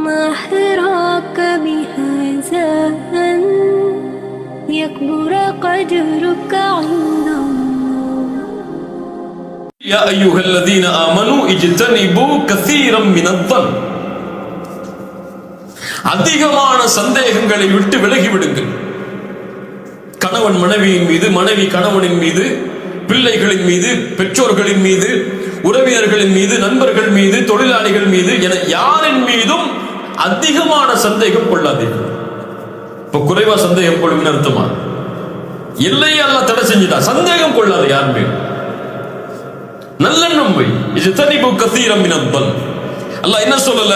ما حراك بهذا أن يكبر قدرك عند الله يا أيها الذين آمنوا اجتنبوا كثيرا من الظن அதிகமான சந்தேகங்களை விட்டு விலகி விடுங்கள் கணவன் மனைவியின் மீது மனைவி கணவனின் மீது பிள்ளைகளின் மீது பெற்றோர்களின் மீது உறவினர்களின் மீது நண்பர்கள் மீது தொழிலாளிகள் மீது என யாரின் மீதும் அதிகமான சந்தேகம் கொள்ளாதீர்கள் இப்ப குறைவா சந்தேகம் கொள்ளுங்க அர்த்தமா? இல்லை அல்ல தடை செஞ்சுட்டா சந்தேகம் கொள்ளாது யாருமே நல்லெண்ணம் வை. இது தனிப்பு கத்தீரம் மினப்பல் அல்லாஹ் என்ன சொல்லல?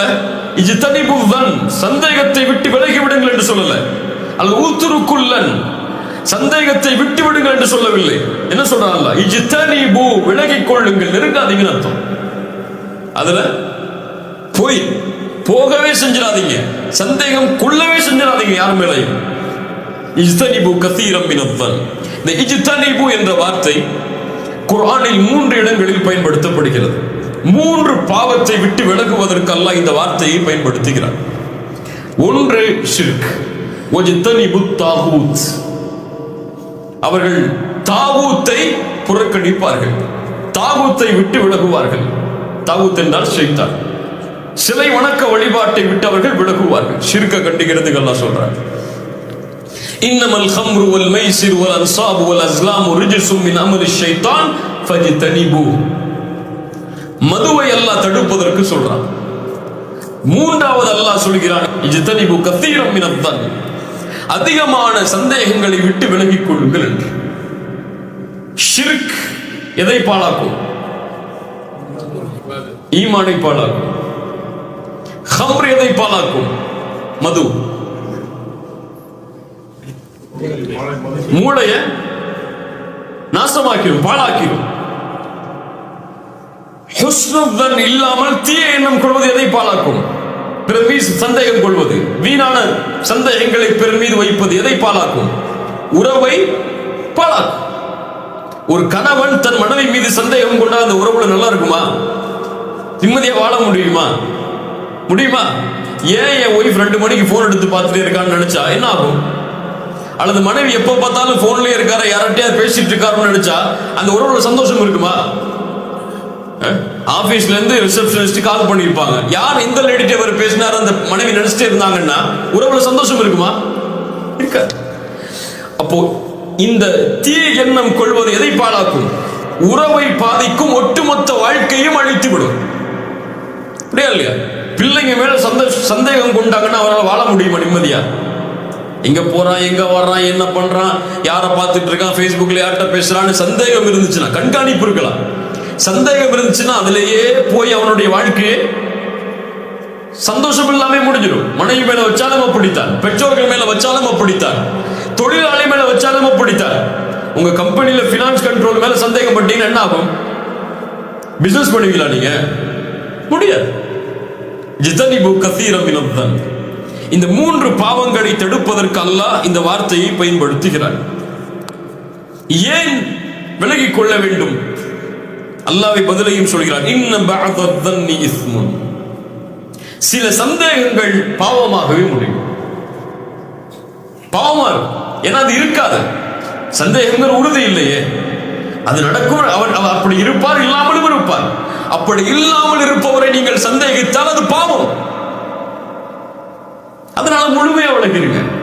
இது தனிப்பு வன் சந்தேகத்தை விட்டு விலகி விடுங்கள் என்று சொல்லல. அல்ல ஊத்துருக்குள்ளன் சந்தேகத்தை விட்டு விடுங்கள் என்று சொல்லவில்லை. என்ன சொல்றான் அல்லாஹ்? இது தனிபு விலகிக் கொள்ளுங்கள் நெருங்காதீங்கன்னு அர்த்தம் அதுல போய். போகவே செஞ்சிடாதீங்க. சந்தேகம் கொள்ளவே செஞ்சிடாதீங்க யார் மேலையும் இஜ்தனிபு கத்தீரம் இனத்தன் இந்த இஜ்தனிபு என்ற வார்த்தை குர்ஆனில் மூன்று இடங்களில் பயன்படுத்தப்படுகிறது. மூன்று பாவத்தை விட்டு விலகுவதற்கு அல்லாஹ் இந்த வார்த்தையை பயன்படுத்துகிறார். ஒன்று ஷிர்க் ஒஜித்தனிபு தாகூத் அவர்கள் தாகூத்தை புறக்கணிப்பார்கள். தாகூத்தை விட்டு விலகுவார்கள். தாகூத் என்றால் ஷைத்தான். சிலை வணக்க வழிபாட்டை விட்டவர்கள் விலகுவார்கள். சிறுக்க கட்டுகிறது எல்லாம் சொல்றாங்க. இன்னமல் ஹம்ரு வல் மைசிர் வல் அஸ்லாம் ரிஜிசும் மின் அமர் ஷைத்தான் ஃபஜி மதுவை அல்லாஹ் தடுப்பதற்கு சொல்றான் மூன்றாவது அல்லாஹ் சொல்கிறான் இது தனிபு கத்தீரம் அதிகமான சந்தேகங்களை விட்டு விலகிக் கொள்ளுங்கள் என்று. ஷிர்க் எதை பாழாக்கும்? ஈமானை பாழாக்கும். ஹம்ர் எதை பாழாக்கும் மது. மூளைய நாசமாக்கிடும் பாழாக்கிடும். ஹுஸ்னுதன் இல்லாமல் தீய எண்ணம் கொள்வது எதை பாலாக்கும் பிறர் மீது சந்தேகம் கொள்வது. வீணான சந்தேகங்களை பிறர் மீது வைப்பது எதை பாலாக்கும் உறவை பாலாக்கும் ஒரு கணவன் தன் மனைவி மீது சந்தேகம் கொண்டா அந்த உறவுல நல்லா இருக்குமா? நிம்மதியா வாழ முடியுமா? முடியுமா? ஏன் என் ஒய்ஃப் ரெண்டு மணிக்கு ஃபோன் எடுத்து பார்த்துட்டே இருக்கான்னு நினைச்சா? என்ன ஆகும்? அல்லது மனைவி எப்போ பார்த்தாலும் ஃபோன்லேயே இருக்காரு? யார்கிட்டயாவது பேசிட்டு இருக்காருன்னு நினைச்சா? அந்த உறவுல சந்தோஷம் இருக்குமா? ஆஃபீஸ்ல இருந்து ரிசப்ஷனிஸ்ட் கால் பண்ணியிருப்பாங்க. யார் இந்த லேடிட்ட அவர் பேசினார்? அந்த மனைவி நினைச்சிட்டே இருந்தாங்கன்னா உறவுல சந்தோஷம் இருக்குமா? இருக்க அப்போ இந்த தீய எண்ணம் கொள்வது எதை பாழாக்கும்? உறவை பாதிக்கும் ஒட்டுமொத்த வாழ்க்கையும் அழித்துவிடும். அப்படியா இல்லையா? பிள்ளைங்க மேல சந்த சந்தேகம் கொண்டாங்கன்னா அவரால் வாழ முடியுமா நிம்மதியா? எங்க போறான் எங்க வர்றான் என்ன பண்றான் யாரை பார்த்துட்டு இருக்கான் ஃபேஸ்புக்ல யார்கிட்ட பேசுறான்னு சந்தேகம் இருந்துச்சுன்னா கண்காணிப்பு இருக்கலாம். சந்தேகம் இருந்துச்சுன்னா அதுலயே போய் அவனுடைய வாழ்க்கையை சந்தோஷம் இல்லாம முடிஞ்சிடும். மனைவி மேல வச்சாலும் அப்படித்தான். பெற்றோர்கள் மேல வச்சாலும் அப்படித்தான். தொழிலாளி மேல வச்சாலும் அப்படித்தான். உங்க கம்பெனியில பினான்ஸ் கண்ட்ரோல் மேல சந்தேகம் பட்டீங்கன்னா என்ன ஆகும் பிசினஸ் பண்ணுவீங்களா நீங்க? முடியாது. ஜிதனிபு கத்தீரம் இந்த மூன்று பாவங்களை தடுப்பதற்கு அல்லாஹ் இந்த வார்த்தையை பயன்படுத்துகிறார் ஏன் விலகிக் கொள்ள வேண்டும்? அல்லாவை பதிலையும் சொல்கிறார் இன்னும் சில சந்தேகங்கள் பாவமாகவே முடியும். பாவமா ஏன்னா அது இருக்காது. சந்தேகங்கள் உறுதி இல்லையே. அது நடக்கும் அவர் அவர் அப்படி இருப்பார் இல்லாமலும் இருப்பார். அப்படி இல்லாமல் இருப்பவரை நீங்கள் சந்தேகித்தால் அது பாவம். அதனால முழுமையா விளக்கிறீங்க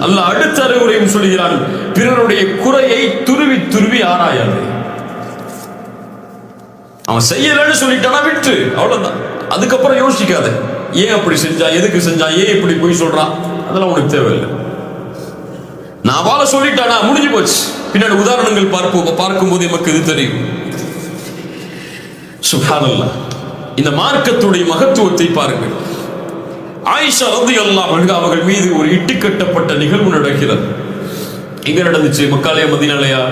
அல்ல அடுத்த அறிவுரையும் சொல்கிறான் பிறருடைய குறையை துருவி துருவி ஆராயாது. அவன் செய்யலன்னு சொல்லிட்டானா விட்டு. அவ்வளவுதான். அதுக்கப்புறம் யோசிக்காத. ஏன் அப்படி செஞ்சா எதுக்கு செஞ்சா ஏன் இப்படி போய் சொல்றான்? அதெல்லாம் உனக்கு தேவையில்லை. நான் வாழ சொல்லிட்டானா முடிஞ்சு போச்சு. பின்னாடி உதாரணங்கள் பார்ப்போம் பார்க்கும்போது எமக்கு இது தெரியும். சுப்ஹானல்லாஹ் இந்த மார்க்கத்துடைய மகத்துவத்தை பாருங்கள். ஆயிஷா ரதி அல்லாஹ் அவர்கள் மீது ஒரு இட்டு கட்டப்பட்ட நிகழ்வு நடக்கிறது. எங்க நடந்துச்சு? மக்காலயா மதினாலயா?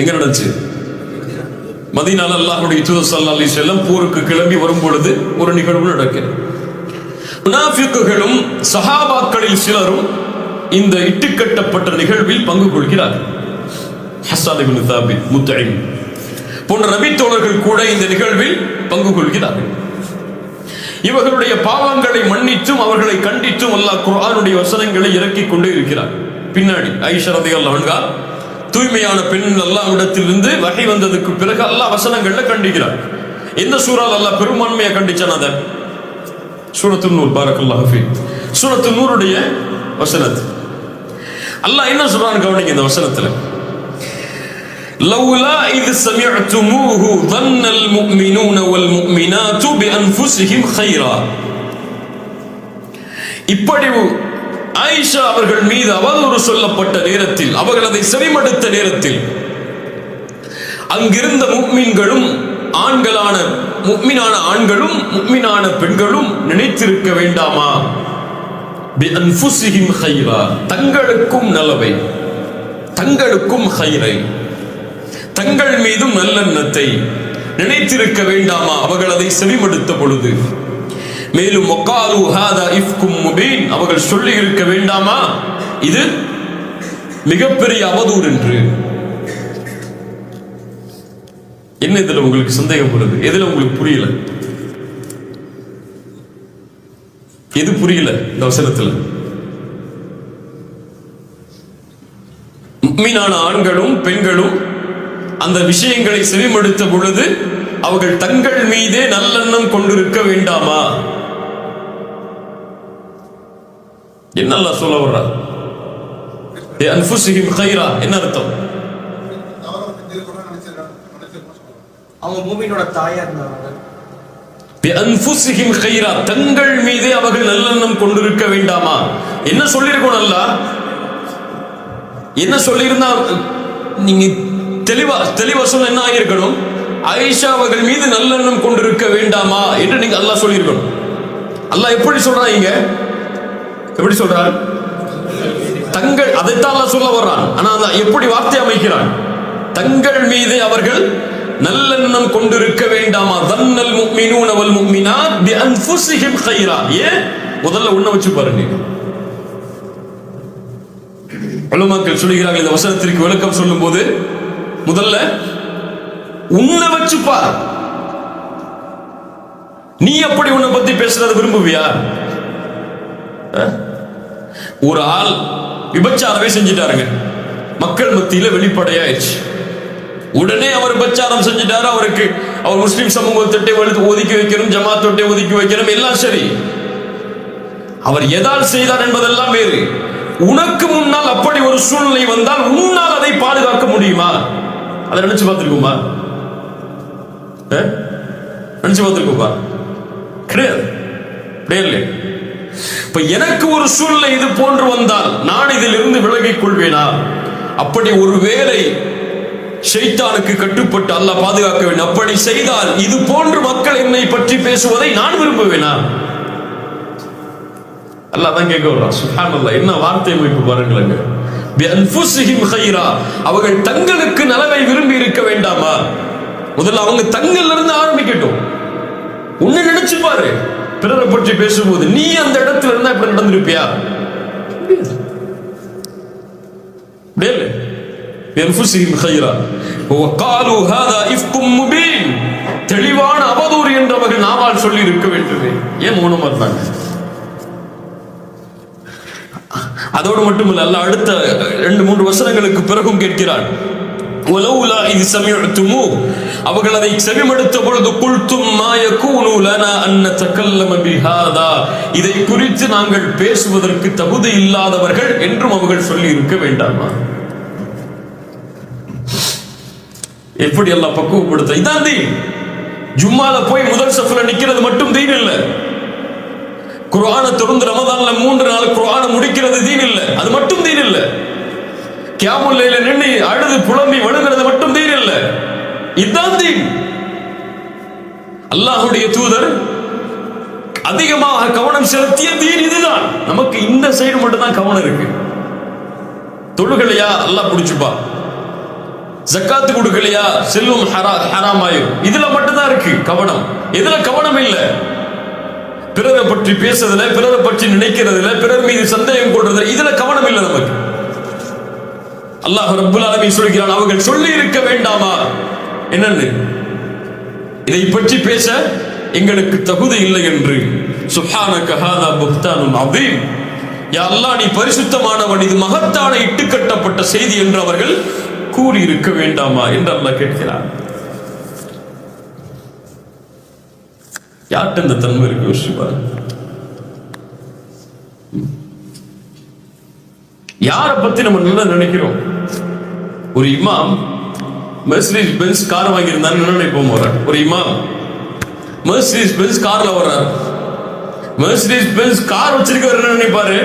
எங்க நடந்துச்சு? மதீனால அல்லாஹுடைய தூதர் ஸல்லல்லாஹு அலைஹி போருக்கு கிளம்பி வரும் பொழுது ஒரு நிகழ்வு நடக்கிறது. முனாஃபிக்குகளும் சஹாபாக்களில் சிலரும் இந்த இட்டுக்கட்டப்பட்ட நிகழ்வில் பங்கு கொள்கிறார். ஹஸ்ஸான் இப்னு தாபித் முத்தஇம் போன்ற நபித்தோழர்கள் கூட இந்த நிகழ்வில் பங்கு கொள்கிறார்கள். இவர்களுடைய பாவங்களை மன்னித்தும் அவர்களை கண்டித்தும் அல்லாஹ் குரானுடைய வசனங்களை இறக்கிக் கொண்டே இருக்கிறார். பின்னாடி ஐஷா அல்லா தூய்மையான பெண் இடத்திலிருந்து வகை வந்ததுக்கு பிறகு அல்லாஹ் வசனங்கள்ல கண்டிக்கிறார். எந்த சூறால் அல்லாஹ் பெரும்பான்மையை கண்டிச்சான் அதை? சூரத்து நூர் பாரக்கல்லாஹு சூரத்து நூருடைய வசனத்து. அல்லாஹ் என்ன சொல்றான்னு கவனிங்க இந்த வசனத்துல لولا إذ سمعتموه ظن المؤمنون والمؤمنات بأنفسهم خيرا இப்படி ஆயிஷா அவர்கள் மீது அவதூறு சொல்லப்பட்ட நேரத்தில் அவர்கள் அதை செவிமடுத்த நேரத்தில் அங்கிருந்த முக்மீன்களும் ஆண்களான முக்மினான ஆண்களும் முக்மினான பெண்களும் நினைத்திருக்க வேண்டாமா பிஅன்ஃபுஸிஹிம் கைரா தங்களுக்கும் நலவை தங்களுக்கும் ஹைரை தங்கள் மீதும் நல்லெண்ணத்தை நினைத்திருக்க வேண்டாமா? அவர்கள் அதை செவிமடுத்த பொழுது. மேலும் முபீன். அவர்கள் சொல்லி இருக்க வேண்டாமா? இது மிகப்பெரிய அவதூறு என்று. என்ன இதுல உங்களுக்கு சந்தேகம் வருது எதுல உங்களுக்கு புரியல? எது புரியல இந்த வசனத்துல? முக்மீனான ஆண்களும் பெண்களும் அந்த விஷயங்களை செவிமடுத்த பொழுது அவர்கள் தங்கள் மீதே நல்லெண்ணம் கொண்டிருக்க வேண்டாமா? என்னெல்லாம் சொல்ல வர்றா? கைரா என்ன அர்த்தம்? அவங்க மூமினோட தாயா இருந்தாங்க தங்கள் மீதே அவர்கள் நல்லெண்ணம் கொண்டிருக்க வேண்டாமா? என்ன சொல்லியிருக்கோம் நல்லா? என்ன சொல்லியிருந்தா நீங்க தெளிவா தெளிவா சொல்ல என்ன ஆகியிருக்கணும்? ஆயிஷா அவர்கள் மீது நல்லெண்ணம் கொண்டிருக்க வேண்டாமா என்று நீங்க அல்லாஹ் சொல்லியிருக்கணும். அல்லாஹ் எப்படி சொல்றாங்க எப்படி சொல்றார் தங்கள் அதைத்தான் அல்லாஹ் சொல்ல வர்றான். ஆனா எப்படி வார்த்தை அமைக்கிறான்? தங்கள் மீது அவர்கள் நல்லெண்ணம் கொண்டிருக்க வேண்டாமா? தன்னல் முக்மினூன முக்மினா முக்மினாத் பி அன்ஃபுஸிஹிம் கைரா. ஏன்? முதல்ல உன்ன வச்சு பாருங்க. உலமாக்கள் சொல்லுகிறார்கள் இந்த வசனத்திற்கு விளக்கம் சொல்லும்போது முதல்ல உன்னை வச்சு பார். நீ எப்படி உன்னை பத்தி பேசுறத விரும்புவியா? அஹ்? ஒரு ஆள் விபச்சாரவே செஞ்சிட்டாருங்க. மக்கள் மத்தியில வெளிப்படையாயிடுச்சு. உடனே அவர் பிரச்சாரம் செஞ்சிட்டாரு. அவருக்கு அவர் முஸ்லீம் சமூகத்திட்டை ஒதுக்கி- ஒதுக்கி வைக்கணும் ஜமாத்தொட்டை ஒதுக்கி வைக்கணும் எல்லாம் சரி. அவர் எதால் செய்தார் என்பதெல்லாம் வேறு. உனக்கு முன்னால் அப்படி ஒரு சூழ்நிலை வந்தால் உன்னால் அதை பாதுகாக்க முடியுமா? அதை நினைச்சு பார்த்துருக்குமா? நினைச்சு பார்த்துருக்கோமா? கிடையாது. கிடையாது இப்ப எனக்கு ஒரு சூழ்நிலை இது போன்று வந்தால் நான் இதிலிருந்து விலகிக் கொள்வேனா? அப்படி ஒரு வேலை ஷைத்தானுக்கு கட்டுப்பட்டு அல்லாஹ் பாதுகாக்க வேண்டும். அப்படி செய்தால் இது போன்று மக்கள் என்னை பற்றி பேசுவதை நான் விரும்புவேனா? அல்லாஹ் தான் கேட்க வர்றான் சுப்ஹானல்லாஹ் என்ன வார்த்தை அமைப்பு பாருங்களேங்க அவர்கள் தங்களுக்கு நலவை விரும்பி இருக்க வேண்டாமா? முதல்ல அவங்க தங்கள்ல இருந்து ஆரம்பிக்கட்டும். உன்னை நினைச்சு பாரு. பிறரை பற்றி பேசும்போது நீ அந்த இடத்துல இருந்தா இப்படி நடந்திருப்பியா? முடியாது. என்ஃபுசிஹிம் ஹைரா காலு ஹாதா இஃப்கும் முபீன் தெளிவான அவதூறு என்றவர்கள் நாவால் சொல்லி இருக்க வேண்டியது ஏன் மௌனமா இருந்தாங்க அதோடு மட்டுமல்ல அல்ல அடுத்த ரெண்டு மூன்று வசனங்களுக்கு பிறகும் கேட்கிறான். உலவுலா இது சமயத்துமோ அவர்கள் அதை செவிமடுத்த பொழுது குல்தும் மாயக்கூனுலனா அன்ன தக்கல்லம பிஹாதா. இதை குறித்து நாங்கள் பேசுவதற்கு தகுதி இல்லாதவர்கள் என்றும் அவர்கள் சொல்லி இருக்க வேண்டாமா? எப்படி எல்லாம் பக்குவப்படுத்த இதான் தீன். ஜும்மால போய் முதல் சஃபில் நிக்கிறது மட்டும் தீன் இல்ல. குர்ஆனை தொடர்ந்து ரமதான்ல மூன்று நாள் குர்ஆனை முடிக்கிறது தீன் இல்ல. அது மட்டும் தீன் இல்ல. கியாமுல்லைல நின்று அழுது புலம்பி வழுகிறது மட்டும் தீன் இல்ல. இதுதான் தீன். அல்லாஹுடைய தூதர் அதிகமாக கவனம் செலுத்திய தீன் இதுதான். நமக்கு இந்த சைடு மட்டும் தான் கவனம் இருக்கு. தொழுகலையா அல்லாஹ் பிடிச்சுப்பா ஜக்காத்து கொடுக்கலையா? செல்வம் ஹரா ஹராமாயும் இதுல மட்டும்தான் இருக்கு கவனம். இதுல கவனம் இல்லை? பிறரை பற்றி பேசுறதுல பிறரை பற்றி நினைக்கிறதுல பிறர் மீது சந்தேகம் கொள்றதுல இதுல கவனம் இல்லை நமக்கு. அல்லாஹ் ரப்புல் அலமி சொல்கிறான் அவர்கள் சொல்லி இருக்க வேண்டாமா? என்னன்னு? இதை பற்றி பேச எங்களுக்கு தகுதி இல்லை என்று. சுஹானக ஹாதா புக்தானும் அதீம் யா அல்லாஹ் நீ பரிசுத்தமானவன். இது மகத்தான இட்டுக்கட்டப்பட்ட செய்தி என்று அவர்கள் கூறி இருக்க வேண்டாமா என்று அல்லாஹ் கேட்கிறார் யார்கிட்ட இந்த தன்மை இருக்கு யோசிச்சு யாரை பத்தி நம்ம நல்லா நினைக்கிறோம்? ஒரு இமாம் மெர்சிடிஸ் பென்ஸ் கார் வாங்கியிருந்தான்னு என்ன நினைப்போம் வர்றார் ஒரு இமாம் மெர்சிடிஸ் பென்ஸ் கார்ல வர்றார். மெர்சிடிஸ் பென்ஸ் கார் வச்சிருக்கவர் என்ன நினைப்பாரு?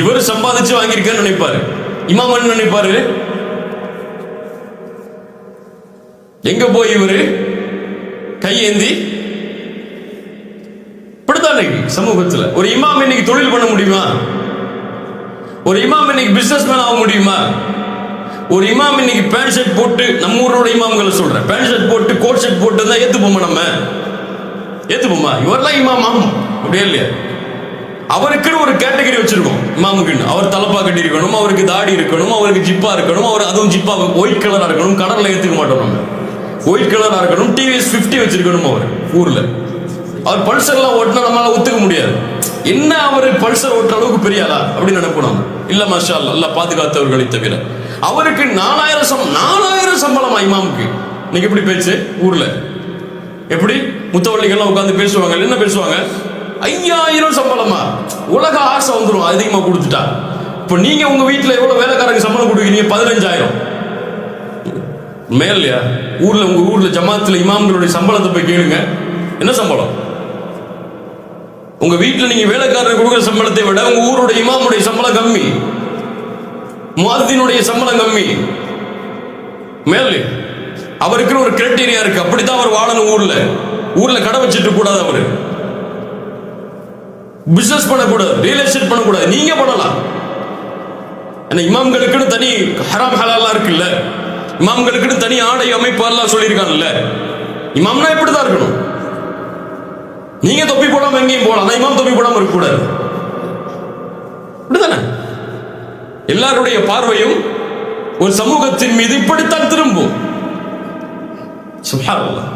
இவர் சம்பாதிச்சு வாங்கியிருக்காருன்னு நினைப்பாரு. இமாம் என்ன நினைப்பாரு? எங்க போய் இவரு? கையேந்தி இப்படித்தான் இன்னைக்கு சமூகத்துல. ஒரு இமாம் இன்னைக்கு தொழில் பண்ண முடியுமா? ஒரு இமாம் இன்னைக்கு பிசினஸ் மேன் ஆக முடியுமா? ஒரு இமாம் இன்னைக்கு பேண்ட் ஷர்ட் போட்டு நம்ம ஊரோட இமாம்களை சொல்றேன். பேண்ட் ஷர்ட் போட்டு கோட் ஷர்ட் போட்டு தான் ஏத்துப்போமா நம்ம? ஏத்துப்போமா? இவரெல்லாம் இமாம். ஆகும் அப்படியே இல்லையா? அவருக்குன்னு ஒரு கேட்டகரி வச்சிருக்கோம். இமாமுக்குன்னு. அவர் தலப்பா கட்டி இருக்கணும் அவருக்கு தாடி இருக்கணும் அவருக்கு ஜிப்பா இருக்கணும் அவர் அதுவும் ஜிப்பா ஒயிட் கலரா இருக்கணும் கடல்ல ஏத்துக்க மாட்டோம் நம்ம. ஒயிட் கலராக இருக்கணும் டிவிஎஸ் 50 வச்சிருக்கணும் அவர்? ஊரில். அவர் பல்சர்லாம் ஓட்டினா நம்மளால ஒத்துக்க முடியாது. என்ன அவர் பல்சர் ஓட்டுற அளவுக்கு பெரிய அப்படின்னு நினைப்போம் இல்லை மாஷா அல்லாஹ் பாதுகாத்தவர்களை தவிர. அவருக்கு நாலாயிரம் சம் நாலாயிரம் சம்பளமா இமாமுக்கு? இன்னைக்கு எப்படி பேச்சு ஊரில். எப்படி? முத்தவள்ளிகள்லாம் உட்காந்து பேசுவாங்க. என்ன பேசுவாங்க? ஐயாயிரம் சம்பளமா? உலக ஆசை வந்துடும் அதிகமாக கொடுத்துட்டா. இப்போ நீங்கள் உங்கள் வீட்டில் எவ்வளோ வேலைக்காரங்க சம்பளம் கொடுக்குறீங்க? பதினஞ்சாயிரம். மேலையா ஊர்ல உங்க ஊர்ல ஜமாத்துல இமாம்களுடைய சம்பளத்தை போய் கேளுங்க. என்ன சம்பளம்? உங்க வீட்டுல நீங்க வேலைக்காரர் கொடுக்குற சம்பளத்தை விட உங்க ஊருடைய இமாமுடைய சம்பளம் கம்மி. முஅத்தினுடைய சம்பளம் கம்மி. மேலே அவருக்குன்னு ஒரு கிரைட்டீரியா இருக்கு. அப்படித்தான் அவர் வாழணும் ஊர்ல. ஊர்ல கடை வச்சுட்டு கூடாது அவரு. பிசினஸ் பண்ணக்கூடாது ரியல் எஸ்டேட் பண்ணக்கூடாது. நீங்க பண்ணலாம். ஆனால் இமாம்களுக்குன்னு தனி ஹராம் ஹலாலாம் இருக்குல்ல. இமாம்களுக்கு தனி ஆடை அமைப்பு எல்லாம் சொல்லியிருக்காங்கல்ல இமாம்னா இப்படிதான் இருக்கணும்? நீங்க தொப்பி போடாம எங்கேயும் போகலாம். ஆனா இமாம் தொப்பி போடாம இருக்கக்கூடாது அப்படிதானே? எல்லாருடைய பார்வையும் ஒரு சமூகத்தின் மீது இப்படித்தான் திரும்பும். சுப்ஹானல்லாஹ்.